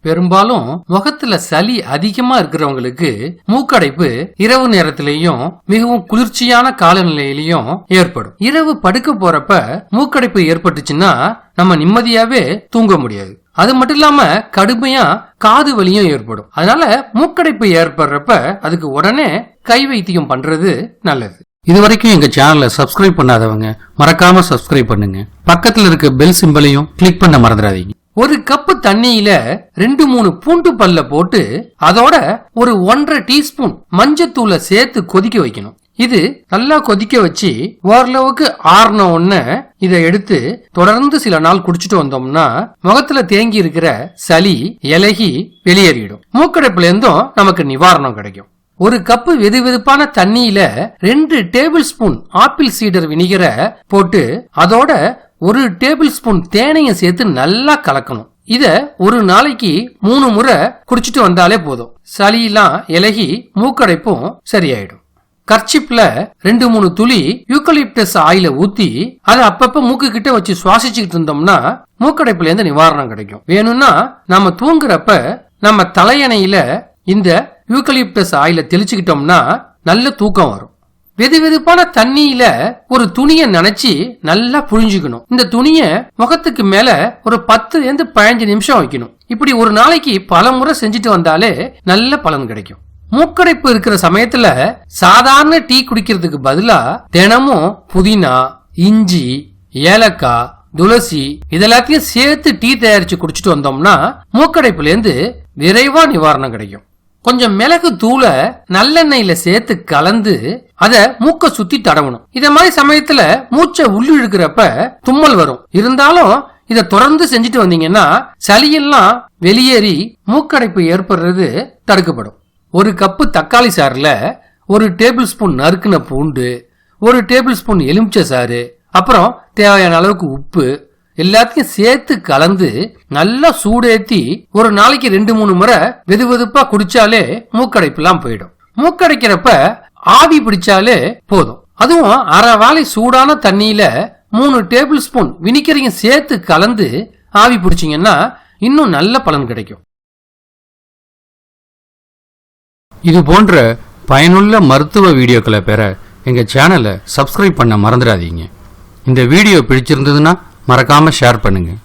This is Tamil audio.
பெரும்பாலும் முகத்துல சளி அதிகமா இருக்கிறவங்களுக்கு மூக்கடைப்பு இரவு நேரத்திலையும் மிகவும் குளிர்ச்சியான காலநிலையிலையும் ஏற்படும். இரவு படுக்க போறப்ப மூக்கடைப்பு ஏற்பட்டுச்சுன்னா நம்ம நிம்மதியாவே தூங்க முடியாது. அது மட்டும் இல்லாம கடுமையா காது வலியும் ஏற்படும். அதனால மூக்கடைப்பு ஏற்படுறப்ப அதுக்கு உடனே கை வைத்தியம் பண்றது நல்லது. இது வரைக்கும் எங்க சேனலை சப்ஸ்கிரைப் பண்ணாதவங்க மறக்காம சப்ஸ்கிரைப் பண்ணுங்க. பக்கத்துல இருக்க பெல் சிம்பலையும் கிளிக் பண்ண மறந்துடாதீங்க. ஒரு கப்பு தண்ணியில ரெண்டு மூணு பூண்டு பல்ல போட்டு அதோட ஒரு ஒன்றரை டீஸ்பூன் மஞ்சத்தூளை சேர்த்து கொதிக்க வைக்கணும். இது நல்லா கொதிக்க வச்சு ஓரளவுக்கு ஆறின உடனே இதை எடுத்து தொடர்ந்து சில நாள் குடிச்சிட்டு வந்தோம்னா முகத்துல தேங்கி இருக்கிற சளி இலகி வெளியேறிடும். மூக்கடைப்புல இருந்தும் நமக்கு நிவாரணம் கிடைக்கும். ஒரு கப்பு வெது வெதுப்பான தண்ணியில ரெண்டு டேபிள் ஸ்பூன் ஆப்பிள் சீடர் வினிகரை போட்டு அதோட ஒரு டேபிள் ஸ்பூன் தேனையும் சேர்த்து நல்லா கலக்கணும். இத ஒரு நாளைக்கு மூணு முறை குடிச்சிட்டு வந்தாலே போதும். சளியெல்லாம் இலகி மூக்கடைப்பும் சரியாயிடும். கர்ச்சிப்ல ரெண்டு மூணு துளி யூக்கலிப்டஸ் ஆயில ஊத்தி அதை அப்பப்ப மூக்கு கிட்ட வச்சு சுவாசிச்சுக்கிட்டு இருந்தோம்னா மூக்கடைப்புல இருந்து நிவாரணம் கிடைக்கும். வேணும்னா நம்ம தூங்குறப்ப நம்ம தலையணையில இந்த யூக்கலிப்டஸ் ஆயில தெளிச்சுக்கிட்டோம்னா நல்ல தூக்கம் வரும். வெது வெதுப்பான தண்ணியில ஒரு துணியை நனைச்சி நல்லா புழிஞ்சுக்கணும். இந்த துணிய முகத்துக்கு மேல ஒரு பத்துல இருந்து பதினஞ்சு நிமிஷம் வைக்கணும். இப்படி ஒரு நாளைக்கு பல முறை செஞ்சுட்டு வந்தாலே நல்ல பலன் கிடைக்கும். மூக்கடைப்பு இருக்கிற சமயத்துல சாதாரண டீ குடிக்கிறதுக்கு பதிலா தினமும் புதினா இஞ்சி ஏலக்காய் துளசி இதெல்லாத்தையும் சேர்த்து டீ தயாரிச்சு குடிச்சிட்டு வந்தோம்னா மூக்கடைப்புல இருந்து விரைவா நிவாரணம் கிடைக்கும். கொஞ்சம் மிளகு தூளை நல்லெண்ணெயில சேர்த்து கலந்து அத மூக்க சுத்தி தடவணும். இத மாதிரி சமயத்துல மூச்சை உள்ளு இழுக்கிறப்ப தும்மல் வரும். இருந்தாலும் இத தொடர்ந்து செஞ்சுட்டு வந்தீங்கன்னா சளியெல்லாம் வெளியேறி மூக்கடைப்பு ஏற்படுறது தடுக்கப்படும். ஒரு கப்பு தக்காளி சாறுல ஒரு டேபிள் ஸ்பூன் நறுக்குன பூண்டு ஒரு டேபிள் ஸ்பூன் எலுமிச்சை சாறு அப்புறம் தேவையான அளவுக்கு உப்பு எல்லாத்தையும் சேர்த்து கலந்து நல்லா சூடேத்தி ஒரு நாளைக்கு ரெண்டு மூணு முறை வெது வெதுப்பா குடிச்சாலே மூக்கடைப்புலாம் போயிடும். மூக்கடைக்கிறப்ப ஆவி பிடிச்சாலே போதும். அதுவும் அரை வாழை சூடான தண்ணியில மூணு டேபிள் ஸ்பூன் வினிகரையும் சேர்த்து கலந்து ஆவி பிடிச்சிங்கன்னா இன்னும் நல்ல பலன் கிடைக்கும். இது போன்ற பயனுள்ள மருத்துவ வீடியோக்களை பெற எங்கள் சேனலை சப்ஸ்கிரைப் பண்ண மறந்துடாதீங்க. இந்த வீடியோ பிடிச்சிருந்ததுன்னா மறக்காமல் ஷேர் பண்ணுங்கள்